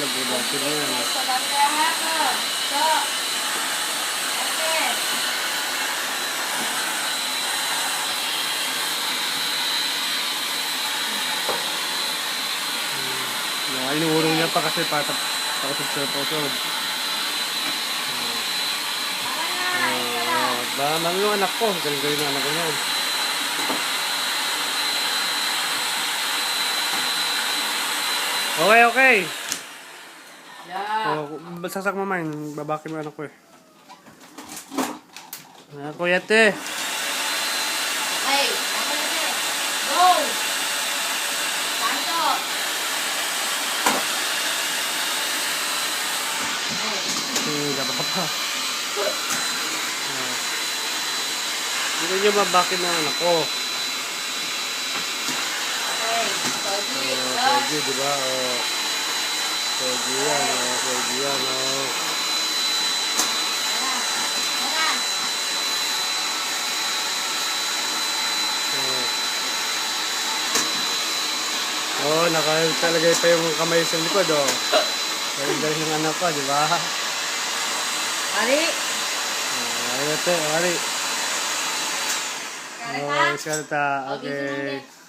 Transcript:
nagbubuhatin mo. Okay. Yeah, inuurong niya pa kasi patap pakasog sa pusod. Ba, mami yung anak ko. Galing-galing na anak. Okay, okay. Yeah. Oh, sasak mo man, babakin mo anak ko eh. Ah, kuya te. Okay. Ako na siya. Go. Santo. Okay. Hmm, dapat pa. Hindi niyo babakin ng anak ko. Oh, Go. Pwede. Pwede yan, oh. Yan, oh. Tara. Tara. Oh, oh nakalagay pa yung kamay sa likod, oh. Galing-galing ng anak ko, di ba? Ari. Ah, ayun, te, ari. Kare Oh, ka? iskalta. Okay, Okay.